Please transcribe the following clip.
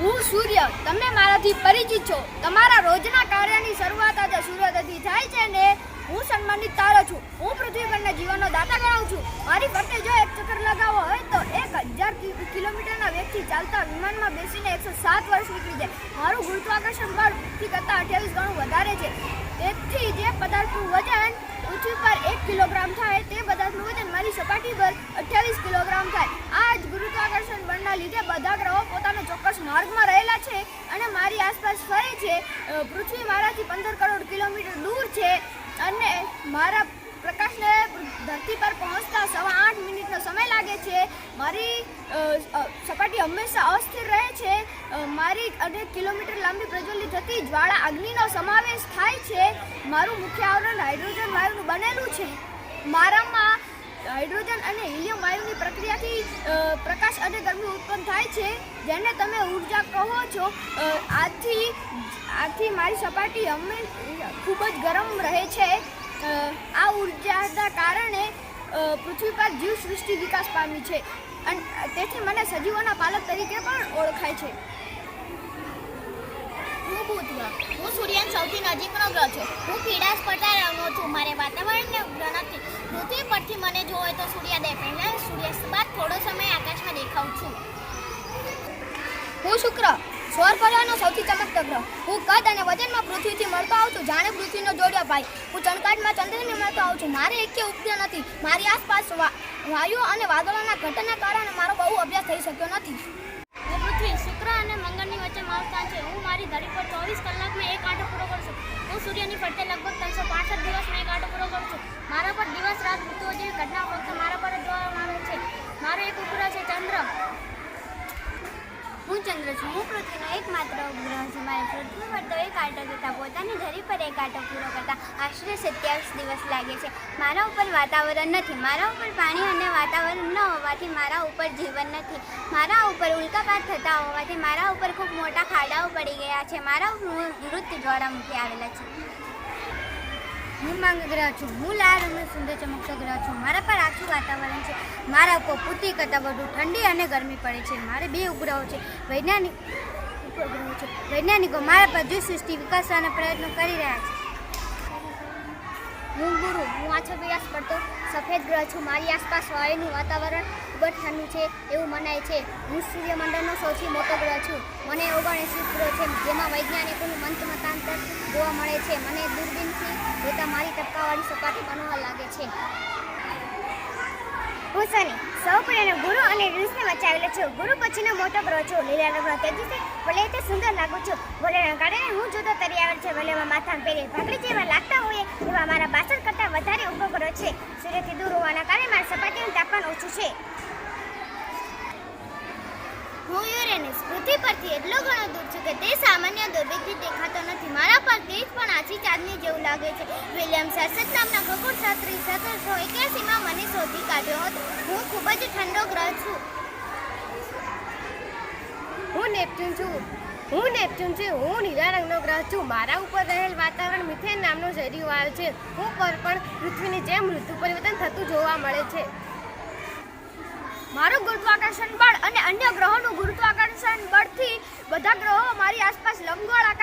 સૂર્યથી પરિચિત છો. તમારા રોજના કાર્યની શરૂઆત આજે સૂર્યોદયથી થાય છે ને હું સન્માનિત તારો છું. હું પૃથ્વી પરના જીવનનો દાતા ગણાવું છું. મારી ફરતે જો એક ચક્કર લગાવો હોય તો એક હજાર કિલોમીટરના વેગથી ચાલતા વિમાનમાં બેસીને એકસો સાત વર્ષ નીકળી જાય. મારું ગુરુત્વાકર્ષણ બળ પૃથ્વી કરતાં અઠ્યાવીસ ગણું વધારે છે. તેથી જે પદાર્થનું વજન પૃથ્વી પર એક કિલોગ્રામ થાય તે પદાર્થનું વજન મારી સપાટી પર અઠ્યાવીસ કિલોગ્રામ થાય આ જ ગુરુત્વાકર્ષણ બળના લીધે બધા ગ્રહો પોતાના ચોક્કસ માર્ગમાં રહેલા છે અને મારી આસપાસ ફરે છે. પૃથ્વી મારાથી પંદર કરોડ કિલોમીટર દૂર છે અને મારા પ્રકાશને ધરતી પર પહોંચતા સવા આઠ મિનિટનો સમય લાગે છે. મારી સપાટી હંમેશા અસ્થિર રહે છે. મારી અનેક કિલોમીટર લાંબી પ્રજ્વલિત થતી જ્વાળા અગ્નિનો સમાવેશ થાય છે. મારું મુખ્ય આવરણ હાઇડ્રોજન વાયુનું બનેલું છે. મારામાં હાઇડ્રોજન અને હિલિયમ વાયુની પ્રક્રિયાથી પ્રકાશ અને ગરમી ઉત્પન્ન થાય છે. જેને તમે ઊર્જા કહો છો આથી આથી મારી સપાટી હંમેશા ખૂબ જ ગરમ રહે છે. આ ઉર્જાના કારણે પૃથ્વી પર જીવ સૃષ્ટિ વિકાસ પામી છે અને તેથી મને સજીવોના પાલક તરીકે પણ ઓળખાય છે. હું હું સૂર્યના સૌથી નજીકનો ગ્રહ છું. હું પીળાશ પડતા રંગનો છું. મારે વાતાવરણને ગ્રહ નથી પૃથ્વી પરથી મને જો હોય તો સૂર્યોદય પહેલા સૂર્યાસ્ત બાદ થોડો સમય આકાશમાં દેખાઉં છું. હું શુક્ર. સૌર પરિવારનો સૌથી ચમકતો ગ્રહ. હું કદ અને વજનમાં પૃથ્વીથી મળતો આવું છું. જાણે પૃથ્વીનો જોડ્યો ભાઈ. હું ચણકાટમાં ચંદ્રને મળતો આવું છું. મારે એકે ઉપગ્રહ નથી. મારી આસપાસ વાયુ અને વાદળોના ઘટના કારણે મારો બહુ અભ્યાસ થઈ શક્યો નથી. હું પૃથ્વી, શુક્ર અને મંગળની વચ્ચે મારું સ્થાન છે. હું મારી ધરી પર ચોવીસ કલાકમાં એક આંટો પૂરો કરું છું. હું સૂર્યની ફરતે લગભગ ત્રણસો પાસઠ દિવસમાં એક આંટો પૂરો કરું છું. મારા પર રાત ઋતુઓ જેવી ઘટનાઓ ફક્ત મારા પર જ જોવા મળે છે. મારો એક ઉપગ્રહ છે, ચંદ્ર. હું ચંદ્ર છું. હું પૃથ્વીનો એકમાત્ર ઉપગ્રહ છું. મારે પૃથ્વી પર તો એક આંટો જતાં પોતાની ધરી પર એક આંટો પૂરો કરતા આશરે સત્યાવીસ દિવસ લાગે છે. મારા ઉપર વાતાવરણ નથી. મારા ઉપર પાણી અને વાતાવરણ ન હોવાથી મારા ઉપર જીવન નથી. મારા ઉપર ઉલ્કાપાત થતા હોવાથી મારા ઉપર ખૂબ મોટા ખાડાઓ પડી ગયા છે. મારા મૃત જ્વાળામુખી આવેલા છે. હું માંગ ગ્રહ છું. હું લાલ અને સુંદર ચમકતો ગ્રહ છું. મારા પર આખું વાતાવરણ છે. મારા ઉપર પૂરતી કરતાં વધુ ઠંડી અને ગરમી પડે છે. મારે બે ઉપગ્રહો છે. વૈજ્ઞાનિક ઉપગ્રહો છે. વૈજ્ઞાનિકો મારા પર જીવ સૃષ્ટિ વિકસાવવાના પ્રયત્નો કરી રહ્યા છે. હું ગુરુ. હું આછો પ્રયાસ કરતો સફેદ ગ્રહ છું. મારી આસપાસ વાયુનું વાતાવરણ ખૂબ જ ઠંડુ છે એવું મનાય છે. હું સૂર્યમંડળનો સૌથી મોટો ગ્રહ છું. મને ઓગણએંસી ગ્રહ છે જેમાં વૈજ્ઞાનિકોનું મંતમતાંતર જોવા મળે છે. મને દૂરબીનથી જોતા મારી ટપકાવાળી સપાટી બનવા લાગે છે. હું સની સૌ પ્રેરણા ગુરુ અને રીલ્સને મચાવેલો છું. ગુરુ પછીનો મોટો ગ્રહ છું. લીલા રંગનો તેજસ્વી ભલે તે સુંદર લાગુ છું. ભલેના કારણે હું જુદો તરી આવે છે. ભલે માથામાં પહેરી ભાગડી જેવા લાગતા હોય એવા મારા બાસઠ કરતાં વધારે ઉપગ્રહ છે સૂર્યથી દૂર હોવાના કારણે મારા સપાટીનું તાપમાન ઓછું છે હું યુરેનસ પૃથ્વી પરથી એટલો ઘણો દૂર છું કે તે સામાન્ય દૂરબીનથી દેખાતો નથી. મારા પર તેજ પણ આછી ચાંદની જેવું લાગે છે. વિલિયમ સર્સેટ નામના ખગોળશાસ્ત્રી સતરસો એક્યાસીમાં મને શોધી કાઢ્યો હતો. હું ખૂબ જ ઠંડો ગ્રહ છું. હું નેપચ્યુન છું. હું નેપચ્યુન છું. હું નીલા રંગનો ગ્રહ છું. મારા ઉપર રહેલ વાતાવરણ મિથેન નામનો ઝેરી વાયુ છે. હું પર પણ પૃથ્વીની જેમ ઋતુ પરિવર્તન થતું જોવા મળે છે. મારું ગુરુત્વાકર્ષણ બળ અને અન્ય ગ્રહોનું ગુરુત્વાકર્ષણ ગ્રહો મારી